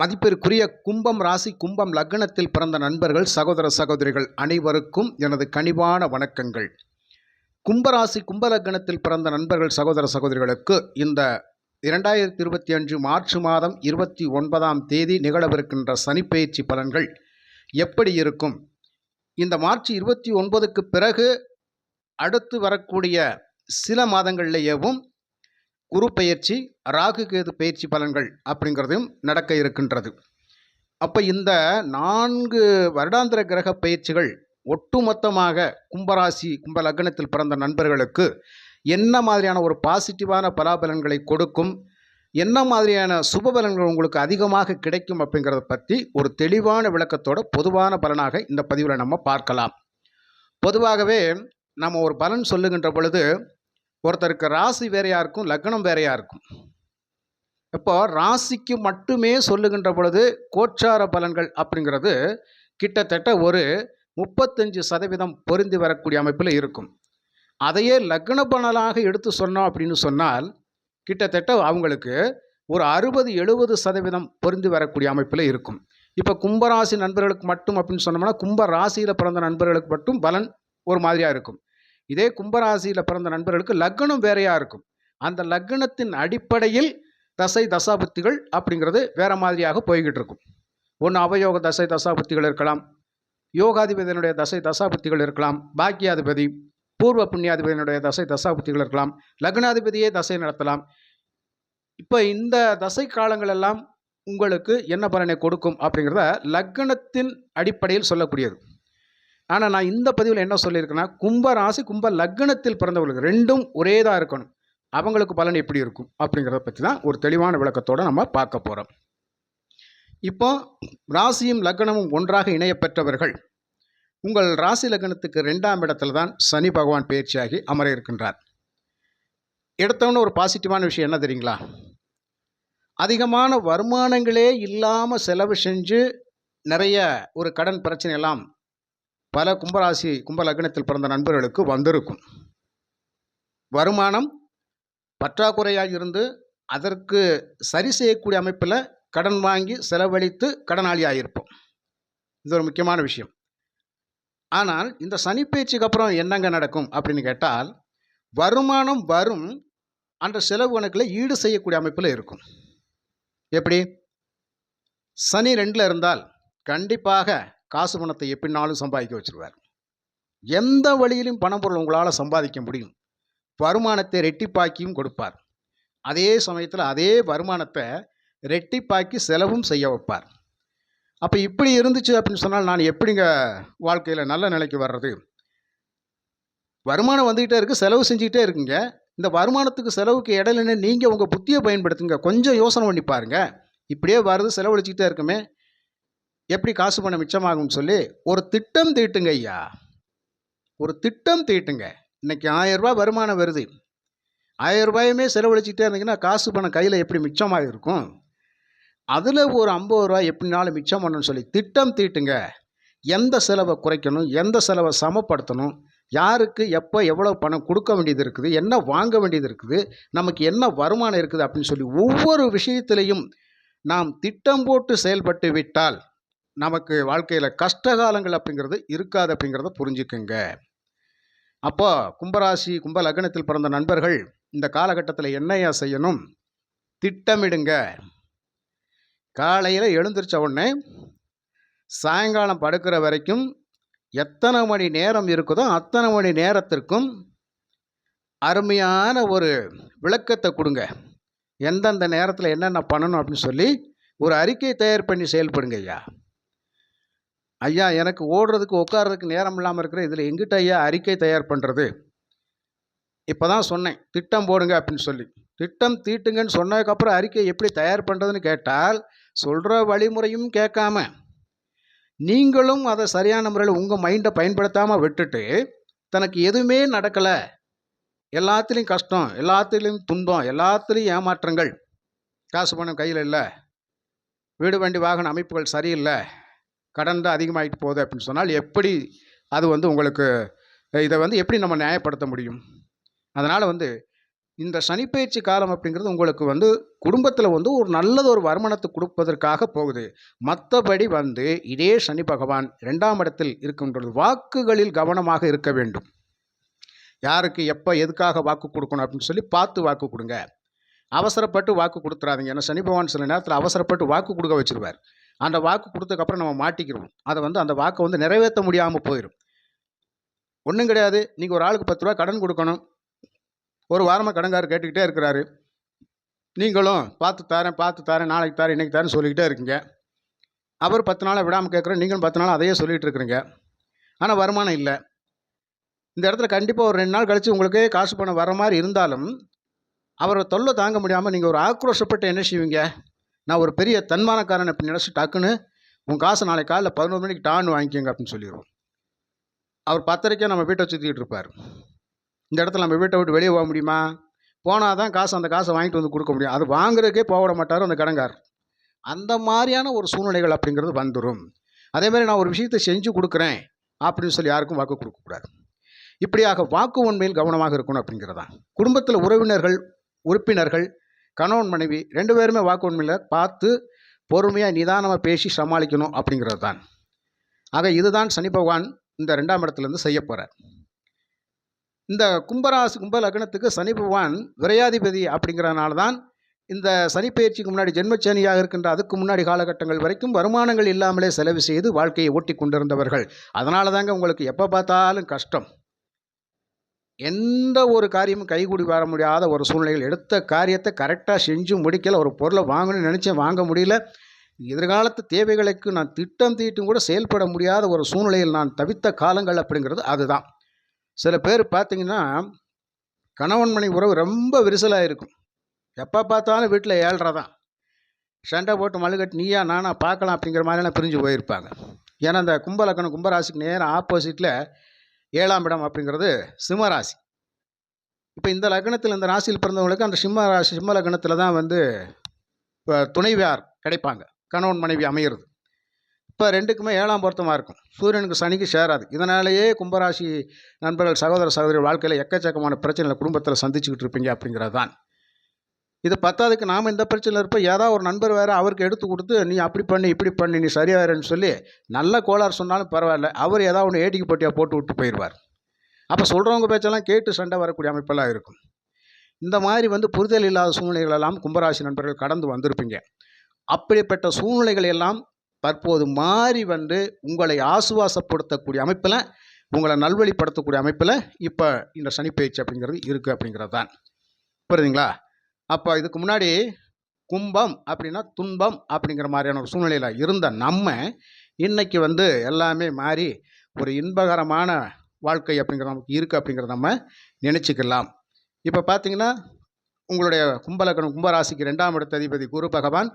மதிப்பிற்குரிய கும்பம் ராசி கும்பம் லக்னத்தில் பிறந்த நண்பர்கள் சகோதர சகோதரிகள் அனைவருக்கும் எனது கனிவான வணக்கங்கள். கும்பராசி கும்ப லக்னத்தில் பிறந்த நண்பர்கள் சகோதர சகோதரிகளுக்கு இந்த இரண்டாயிரத்தி இருபத்தி அஞ்சு மார்ச் மாதம் இருபத்தி ஒன்பதாம் தேதி நிகழவிருக்கின்ற சனிப்பெயர்ச்சி பலன்கள் எப்படி இருக்கும்? இந்த மார்ச் இருபத்தி ஒன்பதுக்கு பிறகு அடுத்து வரக்கூடிய சில மாதங்களிலேயேவும் குரு பயிற்சி ராகு கேது பயிற்சி பலன்கள் அப்படிங்கிறதும் நடக்க இருக்கின்றது. அப்போ இந்த நான்கு வருடாந்திர கிரக பயிற்சிகள் ஒட்டுமொத்தமாக கும்பராசி கும்ப லக்னத்தில் பிறந்த நண்பர்களுக்கு என்ன மாதிரியான ஒரு பாசிட்டிவான பலாபலன்களை கொடுக்கும் என்ன மாதிரியான சுப பலன்கள் உங்களுக்கு அதிகமாக கிடைக்கும் அப்படிங்கிறத பற்றி ஒரு தெளிவான விளக்கத்தோட பொதுவான பலனாக இந்த பதிவில் நம்ம பார்க்கலாம். பொதுவாகவே நம்ம ஒரு பலன் சொல்லுகின்ற பொழுது ஒருத்தருக்கு ராசி வேறையாக இருக்கும் லக்னம் வேறையாக இருக்கும். இப்போ ராசிக்கு மட்டுமே சொல்லுகின்ற பொழுது கோச்சார பலன்கள் அப்படிங்கிறது கிட்டத்தட்ட ஒரு முப்பத்தஞ்சு சதவீதம் பொருந்தி வரக்கூடிய அமைப்பில் இருக்கும். அதையே லக்ன பலனாக எடுத்து சொன்னோம் அப்படின்னு சொன்னால் கிட்டத்தட்ட அவங்களுக்கு ஒரு அறுபது எழுபது சதவீதம் பொருந்தி வரக்கூடிய அமைப்பில் இருக்கும். இப்போ கும்பராசி நண்பர்களுக்கு மட்டும் அப்படின்னு சொன்னோம்னா கும்ப ராசியில் பிறந்த நண்பர்களுக்கு மட்டும் பலன் ஒரு மாதிரியாக இருக்கும். இதே கும்பராசியில் பிறந்த நண்பர்களுக்கு லக்னம் வேறையாக இருக்கும். அந்த லக்னத்தின் அடிப்படையில் தசை தசாபுத்திகள் அப்படிங்கிறது வேற மாதிரியாக போய்கிட்டு இருக்கும். ஒன்று அவயோக தசை தசாபுத்திகள் இருக்கலாம். யோகாதிபதியினுடைய தசை தசாபுத்திகள் இருக்கலாம். பாக்கியாதிபதி பூர்வ புண்ணியாதிபதியினுடைய தசை தசாபுத்திகள் இருக்கலாம். லக்னாதிபதியே தசை நடத்தலாம். இப்போ இந்த தசை காலங்கள் எல்லாம் உங்களுக்கு என்ன பலனை கொடுக்கும் அப்படிங்கிறத லக்னத்தின் அடிப்படையில் சொல்லக்கூடியது. ஆனால் நான் இந்த பதிவில் என்ன சொல்லியிருக்கேன்னா கும்ப ராசி கும்ப லக்னத்தில் பிறந்தவர்களுக்கு ரெண்டும் ஒரே தான் இருக்கணும். அவங்களுக்கு பலன் எப்படி இருக்கும்? அப்படிங்கிறத பற்றி தான் ஒரு தெளிவான விளக்கத்தோடு நம்ம பார்க்க போகிறோம் இப்போ ராசியும் லக்னமும் ஒன்றாக இணையப்பெற்றவர்கள் உங்கள் ராசி லக்னத்துக்கு ரெண்டாம் இடத்துல தான் சனி பகவான் பயிற்சியாகி அமர இருக்கின்றார். எடுத்தவொன்னு ஒரு பாசிட்டிவான விஷயம் என்ன தெரியுங்களா? அதிகமான வருமானங்களே இல்லாமல் செலவு செஞ்சு நிறைய ஒரு கடன் பிரச்சனை எல்லாம் பல கும்பராசி கும்ப லக்னத்தில் பிறந்த நண்பர்களுக்கு வந்திருக்கும். வருமானம் பற்றாக்குறையாக இருந்து அதற்கு சரி செய்யக்கூடிய அமைப்பில் கடன் வாங்கி செலவழித்து கடனாளியாக இருப்போம். இது ஒரு முக்கியமான விஷயம். ஆனால் இந்த சனிப்பயிற்சிக்கு அப்புறம் என்னங்க நடக்கும் அப்படின்னு கேட்டால் வருமானம் வரும் அந்த செலவு கணக்கில் ஈடு செய்யக்கூடிய அமைப்பில் இருக்கும். எப்படி? சனி ரெண்டில் இருந்தால் கண்டிப்பாக காசு பணத்தை எப்படினாலும் சம்பாதிக்க வச்சுருவார். எந்த வழியிலும் பணம் பொருள் உங்களால் சம்பாதிக்க முடியும். வருமானத்தை ரெட்டிப்பாக்கியும் கொடுப்பார். அதே சமயத்தில் அதே வருமானத்தை ரெட்டிப்பாக்கி செலவும் செய்ய வைப்பார். அப்போ இப்படி இருந்துச்சு அப்படின்னு சொன்னால் நான் எப்படிங்க வாழ்க்கையில் நல்ல நிலைக்கு வர்றது? வருமானம் வந்துக்கிட்டே இருக்குது செலவு செஞ்சுக்கிட்டே இருக்குங்க. இந்த வருமானத்துக்கு செலவுக்கு இடையிலன்னு நீங்கள் உங்கள் புத்தியை பயன்படுத்துங்க. கொஞ்சம் யோசனை பண்ணி பாருங்கள் இப்படியே வருது செலவழிச்சிக்கிட்டே இருக்குமே. எப்படி காசு பணம் மிச்சமாகும்னு சொல்லி ஒரு திட்டம் தீட்டுங்க ஐயா. ஒரு திட்டம் தீட்டுங்க. இன்னைக்கு ஆயிரம் ரூபாய் வருமானம் வருது. ஆயிரம் செலவழிச்சிட்டே இருந்தீங்கன்னா காசு பணம் கையில் எப்படி மிச்சமாக இருக்கும்? அதில் ஒரு ஐம்பது ரூபாய் எப்படினாலும் மிச்சம் பண்ணணும்னு சொல்லி திட்டம் தீட்டுங்க. எந்த செலவை குறைக்கணும்? எந்த செலவை சமப்படுத்தணும்? யாருக்கு எப்போ எவ்வளோ பணம் கொடுக்க வேண்டியது இருக்குது? என்ன வாங்க வேண்டியது இருக்குது? நமக்கு என்ன வருமானம் இருக்குது? அப்படின்னு சொல்லி ஒவ்வொரு விஷயத்திலையும் நாம் திட்டம் போட்டு செயல்பட்டு விட்டால் நமக்கு வாழ்க்கையில் கஷ்ட காலங்கள் அப்படிங்கிறது இருக்காது அப்படிங்கிறத புரிஞ்சுக்குங்க. அப்போ கும்பராசி கும்ப லக்னத்தில் பிறந்த நண்பர்கள் இந்த காலகட்டத்தில் என்னையா செய்யணும்? திட்டமிடுங்க. காலையில் எழுந்திரிச்ச உடனே சாயங்காலம் படுக்கிற வரைக்கும் எத்தனை மணி நேரம் இருக்குதோ அத்தனை மணி நேரத்திற்கும் அருமையான ஒரு விளக்கத்தை கொடுங்க. எந்தெந்த நேரத்தில் என்னென்ன பண்ணணும் அப்படின்னு சொல்லி ஒரு அறிக்கை தயார் பண்ணி செயல்படுங்க ஐயா. ஐயா எனக்கு ஓடுறதுக்கு உட்கார்றதுக்கு நேரம் இல்லாமல் இருக்கிற இதில் எங்கிட்ட ஐயா அறிக்கை தயார் பண்ணுறது இப்போ தான் சொன்னேன் திட்டம் போடுங்க அப்படின்னு சொல்லி. திட்டம் தீட்டுங்கன்னு சொன்னதுக்கப்புறம் அறிக்கை எப்படி தயார் பண்ணுறதுன்னு கேட்டால் சொல்கிற வழிமுறையும் கேட்காம நீங்களும் அதை சரியான முறையில் உங்கள் மைண்டை பயன்படுத்தாமல் விட்டுட்டு தனக்கு எதுவுமே நடக்கலை. எல்லாத்துலேயும் கஷ்டம் எல்லாத்துலேயும் துன்பம் எல்லாத்துலேயும் ஏமாற்றங்கள். காசு பணம் கையில் இல்லை. வீடு வண்டி வாகன அமைப்புகள் சரியில்லை. கடன் தான் அதிகமாகிட்டு போகுது அப்படின்னு சொன்னால் எப்படி அது வந்து உங்களுக்கு இதை வந்து எப்படி நம்ம நியாயப்படுத்த முடியும்? அதனால் வந்து இந்த சனிப்பெயர்ச்சி காலம் அப்படிங்கிறது உங்களுக்கு வந்து குடும்பத்தில் வந்து ஒரு நல்லது ஒரு வருமானத்தை கொடுப்பதற்காக போகுது. மற்றபடி வந்து இதே சனி பகவான் ரெண்டாம் இடத்தில் இருக்கின்றது. வாக்குகளில் கவனமாக இருக்க வேண்டும். யாருக்கு எப்போ எதுக்காக வாக்கு கொடுக்கணும் அப்படின்னு சொல்லி பார்த்து வாக்கு கொடுங்க. அவசரப்பட்டு வாக்கு கொடுத்துறாதீங்க. ஏன்னா சனி பகவான் சில நேரத்தில் அவசரப்பட்டு வாக்கு கொடுக்க வச்சுருவார். அந்த வாக்கு கொடுத்ததுக்கப்புறம் நம்ம மாட்டிக்கிறோம். அதை வந்து அந்த வாக்கை வந்து நிறைவேற்ற முடியாமல் போயிடும் ஒன்றும் கிடையாது. நீங்கள் ஒரு ஆளுக்கு பத்து ரூபா கடன் கொடுக்கணும். ஒரு வாரமாக கடன்காரர் கேட்டுக்கிட்டே இருக்கிறாரு. நீங்களும் பார்த்து தரேன் பார்த்து தரேன் நாளைக்கு தரேன் இன்றைக்கி தரேன் சொல்லிக்கிட்டே இருக்கீங்க. அவர் பத்து நாளாக விடாமல் கேட்குறோம் நீங்களும் பத்து நாள் அதையே சொல்லிகிட்டு இருக்கிறீங்க. ஆனால் வருமானம் இல்லை. இந்த இடத்துல கண்டிப்பாக ஒரு ரெண்டு நாள் கழித்து உங்களுக்கே காசு பணம் வர மாதிரி இருந்தாலும் அவரை தொல்லை தாங்க முடியாமல் நீங்கள் ஒரு ஆக்ரோஷப்பட்டு என்ன செய்வீங்க? நான் ஒரு பெரிய தன்மானக்காரன் அப்படி நினச்சி டக்குன்னு உன் காசு நாளைக்கு காலைல பதினோரு மணிக்கு டான்னு வாங்கிக்கோங்க அப்படின்னு சொல்லிடுவோம். அவர் பத்தரைக்கே நம்ம வீட்டை சுற்றிக்கிட்டு இருப்பார். இந்த இடத்துல நம்ம வீட்டை விட்டு வெளியே போக முடியுமா? போனால் தான் காசு அந்த காசை வாங்கிட்டு வந்து கொடுக்க முடியும். அது வாங்குறதுக்கே போக விட மாட்டார் அந்த கடங்கார் அந்த மாதிரியான ஒரு சூழ்நிலைகள் அப்படிங்கிறது வந்துடும் அதேமாதிரி நான் ஒரு விஷயத்தை செஞ்சு கொடுக்குறேன் அப்படின்னு சொல்லி யாருக்கும் வாக்கு கொடுக்கக்கூடாது இப்படியாக வாக்கு உண்மையில் கவனமாக இருக்கணும் அப்படிங்கிறதான் குடும்பத்தில் உறவினர்கள் உறுப்பினர்கள் கணவன் மனைவி ரெண்டு பேருமே வாக்குவன்மையில் பார்த்து பொறுமையாக நிதானமாக பேசி சமாளிக்கணும் அப்படிங்கிறது தான். ஆக இதுதான் சனி பகவான் இந்த ரெண்டாம் இடத்துலேருந்து செய்ய போகிறார் இந்த கும்பராசு கும்ப லக்னத்துக்கு சனி பகவான் விரையாதிபதி அப்படிங்கிறனால தான் இந்த சனிப்பயிற்சிக்கு முன்னாடி ஜென்மச்சனியாக இருக்கின்ற அதுக்கு முன்னாடி காலகட்டங்கள் வரைக்கும் வருமானங்கள் இல்லாமலே செலவு செய்து வாழ்க்கையை ஓட்டி கொண்டிருந்தவர்கள். அதனால தாங்க உங்களுக்கு எப்போ பார்த்தாலும் கஷ்டம். எந்த ஒரு காரியமும் கைகூடி வர முடியாத ஒரு சூழ்நிலைகள் எடுத்த காரியத்தை கரெக்டாக செஞ்சு முடிக்கல ஒரு பொருளை வாங்கணும்னு நினச்சேன் வாங்க முடியல. எதிர்காலத்து தேவைகளுக்கு நான் திட்டம் தீட்டும் கூட செயல்பட முடியாத ஒரு சூழ்நிலையில் நான் தவித்த காலங்கள் அப்படிங்கிறது அதுதான். சில பேர் பார்த்திங்கன்னா கணவன் மணி உறவு ரொம்ப விரிசலாக இருக்கும். எப்போ பார்த்தாலும் வீட்டில் ஏழ்ரை தான். சண்டை போட்டு மழுகட்டு நீயா நானா பார்க்கலாம் அப்படிங்கிற மாதிரிலாம் பிரிஞ்சு போயிருப்பாங்க. ஏன்னா இந்த கும்பலக்கணம் கும்பராசிக்கு நேரம் ஆப்போசிட்டில் ஏழாம் இடம் அப்படிங்கிறது சிம்மராசி இப்போ இந்த லக்னத்தில் இந்த ராசியில் பிறந்தவங்களுக்கு அந்த சிம்ம ராசி சிம்ம லக்னத்தில் தான் வந்து இப்போ துணைவியார் கிடைப்பாங்க. கணவன் மனைவி அமையிறது. இப்போ ரெண்டுக்குமே ஏழாம் பொருத்தமாக இருக்கும். சூரியனுக்கு சனிக்கு சேராது. இதனாலேயே கும்பராசி நண்பர்கள் சகோதர சகோதரி வாழ்க்கையில் எக்கச்சக்கமான பிரச்சனைகளை குடும்பத்தில் சந்திச்சுக்கிட்டு இருப்பீங்க அப்படிங்கிறது தான் இது பத்தாவதுக்கு நாம் இந்த பிரச்சனையில் இருப்போம்? ஏதாவது ஒரு நண்பர் வேறு அவருக்கு எடுத்து கொடுத்து நீ அப்படி பண்ணி இப்படி பண்ணி நீ சரியாக சரியாயிருன்னு சொல்லி நல்ல கோளாறு சொன்னாலும் பரவாயில்ல. அவர் ஏதாவது ஒன்று ஏட்டிக்கு போட்டியாக போட்டு விட்டு போயிடுவார் அப்போ சொல்கிறவங்க பேச்செல்லாம் கேட்டு சண்டை வரக்கூடிய அமைப்பெல்லாம் இருக்கும். இந்த மாதிரி வந்து புரிதல் இல்லாத சூழ்நிலைகள் எல்லாம் கும்பராசி நண்பர்கள் கடந்து வந்திருப்பீங்க. அப்படிப்பட்ட சூழ்நிலைகள் எல்லாம் தற்போது மாறி வந்து உங்களை ஆசுவாசப்படுத்தக்கூடிய அமைப்பில் உங்களை நல்வழிப்படுத்தக்கூடிய அமைப்பில் இப்போ இந்த சனிப்பயிற்சி அப்படிங்கிறது இருக்குது அப்படிங்கிறது தான் புரியுதுங்களா? அப்போ இதுக்கு முன்னாடி கும்பம் அப்படின்னா துன்பம் அப்படிங்கிற மாதிரியான ஒரு சூழ்நிலையில் இருந்த நம்ம இன்றைக்கி வந்து எல்லாமே மாறி ஒரு இன்பகரமான வாழ்க்கை அப்படிங்கிற நமக்கு இருக்குது அப்படிங்கிறத நம்ம நினச்சிக்கலாம். இப்போ பார்த்தீங்கன்னா உங்களுடைய கும்பலக்கணம் கும்பராசிக்கு ரெண்டாம் இடத்த அதிபதி குரு பகவான்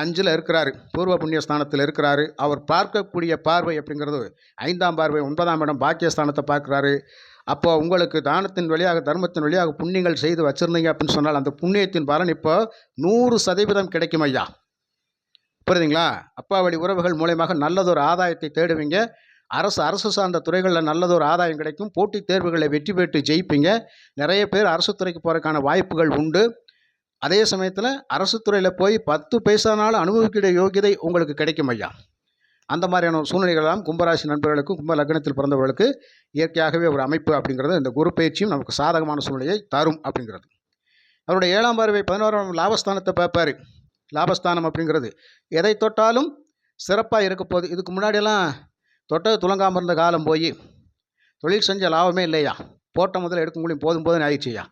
அஞ்சில் இருக்கிறாரு. பூர்வ புண்ணிய ஸ்தானத்தில் இருக்கிறாரு. அவர் பார்க்கக்கூடிய பார்வை அப்படிங்கிறது ஐந்தாம் பார்வை ஒன்பதாம் இடம் பாக்கியஸ்தானத்தை பார்க்குறாரு. அப்போ உங்களுக்கு தானத்தின் வழியாக தர்மத்தின் வழியாக புண்ணியங்கள் செய்து வச்சுருந்தீங்க அப்படின்னு சொன்னால் அந்த புண்ணியத்தின் பலன் இப்போ நூறு சதவீதம் கிடைக்கும் ஐயா. புரியுதுங்களா? அப்பா வழி உறவுகள் மூலயமாக நல்லதொரு ஆதாயத்தை தேடுவீங்க. அரசு அரசு சார்ந்த துறைகளில் நல்லதொரு ஆதாயம் கிடைக்கும். போட்டித் தேர்வுகளை வெற்றி பெற்று ஜெயிப்பீங்க. நிறைய பேர் அரசு துறைக்கு போகிறதுக்கான வாய்ப்புகள் உண்டு. அதே சமயத்தில் அரசு துறையில் போய் பத்து பைசானாலும் அனுபவிக்கிற யோகியதை உங்களுக்கு கிடைக்கும் ஐயா. அந்த மாதிரியான ஒரு சூழ்நிலைகளெல்லாம் கும்பராசி நண்பர்களுக்கும் கும்ப லக்னத்தில் பிறந்தவர்களுக்கு இயற்கையாகவே ஒரு அமைப்பு அப்படிங்கிறது இந்த குரு பயிற்சியும் நமக்கு சாதகமான சூழ்நிலையை தரும் அப்படிங்கிறது. அவருடைய ஏழாம் பார்வை பதினோராம் லாபஸ்தானத்தை பார்ப்பார். லாபஸ்தானம் அப்படிங்கிறது எதை தொட்டாலும் சிறப்பாக இருக்க போகுது இதுக்கு முன்னாடியெல்லாம் தொட்டது துலங்காமல் இருந்த காலம் போய் தொழில் செஞ்ச லாபமே இல்லையா? போட்ட முதல்ல எடுக்க முடியும் போதும் போதும் ஆயிடுச்சுயா?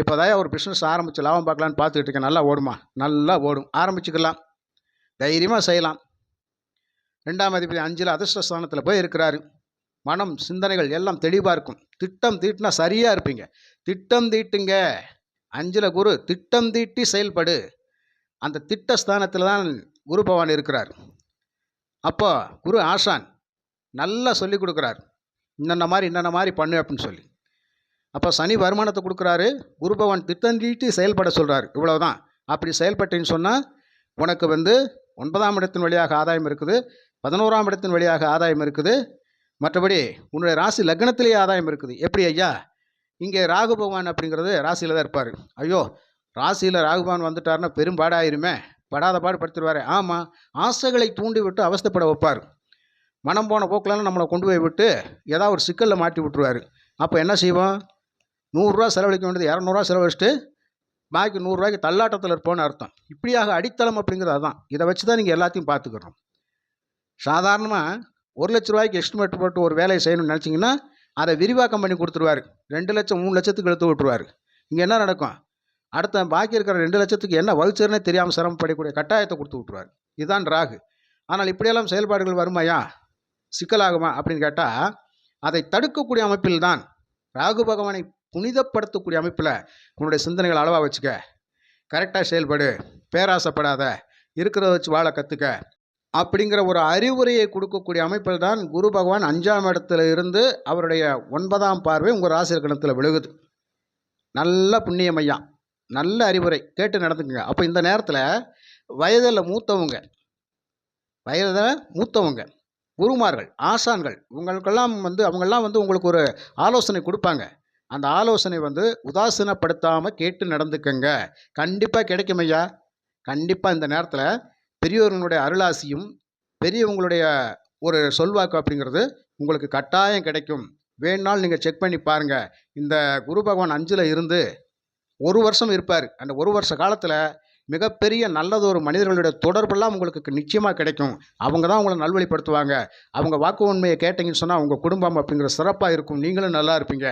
இப்போ தான் ஒரு பிஸ்னஸ் ஆரம்பித்து லாபம் பார்க்கலான்னு பார்த்துக்கிட்டு இருக்கேன். நல்லா ஓடுமா? நல்லா ஓடும். ஆரம்பிச்சுக்கலாம். தைரியமாக செய்யலாம். ரெண்டாம் அதிபதி அஞ்சில் அதிர்ஷ்டஸ்தானத்தில் போய் இருக்கிறாரு. மனம் சிந்தனைகள் எல்லாம் தெளிவாக இருக்கும். திட்டம் தீட்டினா சரியாக இருப்பீங்க. திட்டம் தீட்டுங்க. அஞ்சில் குரு திட்டம் தீட்டி செயல்படு. அந்த திட்டஸ்தானத்தில் தான் குரு பவான் இருக்கிறார். அப்போ குரு ஆசான் நல்லா சொல்லி கொடுக்குறாரு. இன்னென்ன மாதிரி இன்னென்ன மாதிரி பண்ணு அப்படின்னு சொல்லி. அப்போ சனி வருமானத்தை கொடுக்குறாரு. குரு பவான் திட்டம் தீட்டி செயல்பட சொல்கிறார் இவ்வளோதான் அப்படி செயல்பட்டேன்னு சொன்னால் உனக்கு வந்து ஒன்பதாம் இடத்தின் வழியாக ஆதாயம் இருக்குது. பதினோராம் இடத்தின் வழியாக ஆதாயம் இருக்குது. மற்றபடி உன்னுடைய ராசி லக்னத்திலேயே ஆதாயம் இருக்குது. எப்படி ஐயா? இங்கே ராகு பகவான் அப்படிங்கிறது ராசியில் தான் இருப்பார். ஐயோ ராசியில் ராகு பகவான் வந்துட்டாருன்னா பெரும் பாடாயிருமே. படாத பாடு படுத்துருவாரு. ஆமாம் ஆசைகளை தூண்டி விட்டு அவஸ்தைப்பட வைப்பார். மனம் போன போக்கிலலாம் நம்மளை கொண்டு போய் விட்டு ஏதாவது ஒரு சிக்கலில் மாட்டி விட்டுருவார். அப்போ என்ன செய்வோம்? நூறுரூவா செலவழிக்க வேண்டியது இரநூறுவா செலவழிச்சிட்டு பாக்கி நூறுரூவாய்க்கு தள்ளாட்டத்தில் இருப்போம்னு அர்த்தம். இப்படியாக அடித்தளம் அப்படிங்கிறது அதான். இதை வச்சு தான் நீங்கள் எல்லாத்தையும் பார்த்துக்கிறோம் சாதாரணமாக ஒரு லட்ச ரூபாய்க்கு எஸ்டிமேட் போட்டு ஒரு வேலையை செய்யணும்னு நினச்சிங்கன்னா அதை விரிவாக்கம் பண்ணி கொடுத்துருவாரு. ரெண்டு லட்சம் மூணு லட்சத்துக்கு எடுத்து விட்டுருவாரு. இங்கே என்ன நடக்கும்? அடுத்த பாக்கி இருக்கிற ரெண்டு லட்சத்துக்கு என்ன வலிச்சர்னே தெரியாமல் சிரமப்படக்கூடிய கட்டாயத்தை கொடுத்து விட்டுருவாரு. இதுதான் ராகு. ஆனால் இப்படியெல்லாம் செயல்பாடுகள் வருமாயா சிக்கலாகுமா அப்படின்னு கேட்டால் அதை தடுக்கக்கூடிய அமைப்பில் தான். ராகு பகவானை புனிதப்படுத்தக்கூடிய அமைப்பில் உன்னுடைய சிந்தனைகள் அளவாக வச்சுக்க. கரெக்டாக செயல்படு. பேராசைப்படாத. இருக்கிறத வச்சு வாழ கற்றுக்க அப்படிங்கிற ஒரு அறிவுரையை கொடுக்கக்கூடிய அமைப்பில் தான் குரு பகவான் அஞ்சாம் இடத்துல இருந்து அவருடைய ஒன்பதாம் பார்வை உங்கள் ராசி இலக்கணத்தில் விழுகுது. நல்ல புண்ணியம் ஐயா நல்ல அறிவுரை கேட்டு நடந்துக்குங்க. அப்போ இந்த நேரத்தில் வயதில் மூத்தவங்க வயதில் மூத்தவங்க குருமார்கள் ஆசான்கள் உங்களுக்கெல்லாம் வந்து அவங்கெல்லாம் வந்து உங்களுக்கு ஒரு ஆலோசனை கொடுப்பாங்க. அந்த ஆலோசனை வந்து உதாசீனப்படுத்தாமல் கேட்டு நடந்துக்கங்க. கண்டிப்பாக கிடைக்கும் ஐயா கண்டிப்பாக இந்த நேரத்தில் பெரியவர்களுடைய அருளாசியும் பெரியவங்களுடைய ஒரு சொல்வாக்கு அப்படிங்கிறது உங்களுக்கு கட்டாயம் கிடைக்கும். வேணுனாலும் நீங்கள் செக் பண்ணி பாருங்கள் இந்த குரு பகவான் அஞ்சில் இருந்து ஒரு வருஷம் இருப்பார். அந்த ஒரு வருஷ காலத்தில் மிகப்பெரிய நல்லதொரு மனிதர்களுடைய தொடர்பெல்லாம் உங்களுக்கு நிச்சயமாக கிடைக்கும். அவங்க தான் உங்களை நல்வழிப்படுத்துவாங்க. அவங்க வாக்கு உண்மையை கேட்டிங்கன்னு சொன்னால் உங்கள் குடும்பம் அப்படிங்கிற சிறப்பாக இருக்கும். நீங்களும் நல்லா இருப்பீங்க.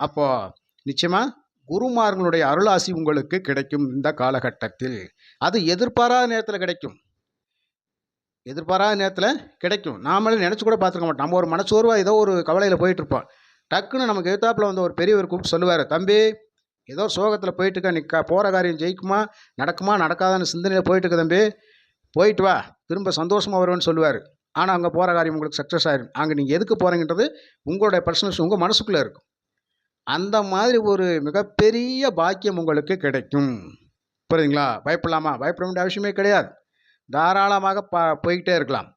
அப்போது நிச்சயமாக குருமார்களுடைய அருளாசி உங்களுக்கு கிடைக்கும் இந்த காலகட்டத்தில். அது எதிர்பாராத நேரத்தில் கிடைக்கும். எதிர்பாராத நேரத்தில் கிடைக்கும். நாமளே நினச்சி கூட பார்த்துக்க மாட்டோம். நம்ம ஒரு மனசோர்வாக ஏதோ ஒரு கவலையில் போயிட்டுருப்போம் டக்குன்னு நமக்கு எதிர்த்தாப்பில் வந்து ஒரு பெரியவர் கூப்பிட்டு சொல்லுவார் தம்பி ஏதோ சோகத்தில் போயிட்டுருக்க நீ க போகிற காரியம் ஜெயிக்குமா? நடக்குமா? நடக்காதான்னு சிந்தனையில் போயிட்டுருக்க தம்பி. போயிட்டு வா. திரும்ப சந்தோஷமாக வருவேன்னு சொல்லுவார். ஆனால் அங்கே போகிற காரியம் உங்களுக்கு சக்ஸஸ் ஆயிடும் அங்கே நீங்கள் எதுக்கு போகிறீங்கன்றது உங்களுடைய பர்சனல்ஸ் உங்கள் மனசுக்குள்ளே இருக்கும். அந்த மாதிரி ஒரு மிகப்பெரிய பாக்கியம் உங்களுக்கு கிடைக்கும். புரியுதுங்களா? பயப்படலாமா? பயப்பட வேண்டிய அவசியமே கிடையாது. தாராளமாக ப போய்கிட்டே இருக்கலாம்.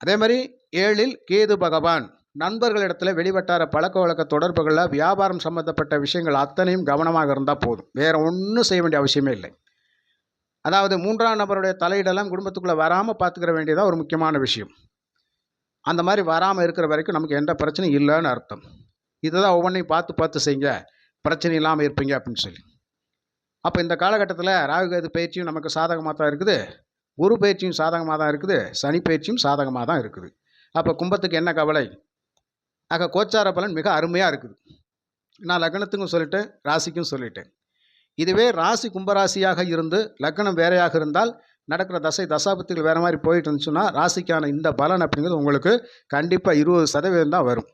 அதே மாதிரி ஏழில் கேது பகவான். நண்பர்களிடத்தில் வெளிவட்டார பழக்க வழக்க தொடர்புகளில் வியாபாரம் சம்மந்தப்பட்ட விஷயங்கள் அத்தனையும் கவனமாக இருந்தால் போதும். வேறு ஒன்றும் செய்ய வேண்டிய அவசியமே இல்லை. அதாவது மூன்றாம் நபருடைய தலையிடெல்லாம் குடும்பத்துக்குள்ளே வராமல் பார்த்துக்கிற வேண்டியதாக ஒரு முக்கியமான விஷயம். அந்த மாதிரி வராமல் இருக்கிற வரைக்கும் நமக்கு எந்த பிரச்சனையும் இல்லைன்னு அர்த்தம். இதை தான் ஒவ்வொன்றையும் பார்த்து பார்த்து செய்யுங்க. பிரச்சனை இல்லாமல் இருப்பீங்க அப்படின்னு சொல்லி. அப்போ இந்த காலகட்டத்தில் ராகுகேது பயிற்சியும் நமக்கு சாதகமாக தான் இருக்குது. குரு பயிற்சியும் சாதகமாக தான் இருக்குது. சனி பயிற்சியும் சாதகமாக தான் இருக்குது. அப்போ கும்பத்துக்கு என்ன கவலை? ஆக கோச்சார பலன் மிக அருமையாக இருக்குது. நான் லக்னத்துக்கும் சொல்லிட்டேன் ராசிக்கும் சொல்லிட்டேன். இதுவே ராசி கும்பராசியாக இருந்து லக்னம் வேறையாக இருந்தால் நடக்கிற தசை தசாபத்துகள் வேறு மாதிரி போயிட்டு இருந்துச்சுன்னா ராசிக்கான இந்த பலன் அப்படிங்கிறது உங்களுக்கு கண்டிப்பாக இருபது சதவீதம் தான் வரும்.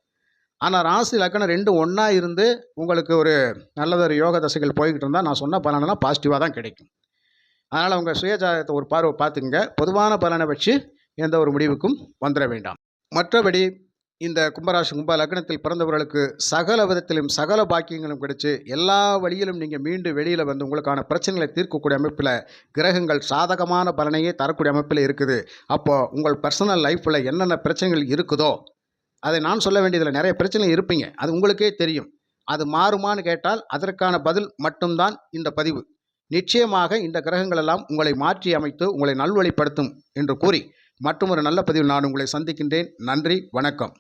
ஆனால் ராசி லக்கணம் ரெண்டும் ஒன்றா இருந்து உங்களுக்கு ஒரு நல்லதொரு யோக தசைகள் போய்கிட்டு இருந்தால் நான் சொன்ன பலனெல்லாம் பாசிட்டிவாக தான் கிடைக்கும். அதனால் உங்கள் சுயஜாதகத்தை ஒரு பார்வை பார்த்துக்குங்க. பொதுவான பலனை வச்சு எந்த ஒரு முடிவுக்கும் வந்துட வேண்டாம். மற்றபடி இந்த கும்பராசி கும்ப லக்னத்தில் பிறந்தவர்களுக்கு சகல விதத்திலும் சகல பாக்கியங்களும் கிடைச்சி எல்லா வழியிலும் நீங்கள் மீண்டும் வெளியில் வந்து உங்களுக்கான பிரச்சனைகளை தீர்க்கக்கூடிய அமைப்பில் கிரகங்கள் சாதகமான பலனையே தரக்கூடிய அமைப்பில் இருக்குது. அப்போது உங்கள் பர்சனல் லைஃப்பில் என்னென்ன பிரச்சனைகள் இருக்குதோ அதை நான் சொல்ல வேண்டியதில்லை நிறைய பிரச்சனை இருப்பீங்க. அது உங்களுக்கே தெரியும். அது மாறுமான்னு கேட்டால் அதற்கான பதில் மட்டும்தான் இந்த பதிவு. நிச்சயமாக இந்த கிரகங்களெல்லாம் உங்களை மாற்றி அமைத்து உங்களை நல்வழிப்படுத்தும் என்று கூறி மற்றொரு நல்ல பதிவில் நான் உங்களை சந்திக்கின்றேன். நன்றி வணக்கம்.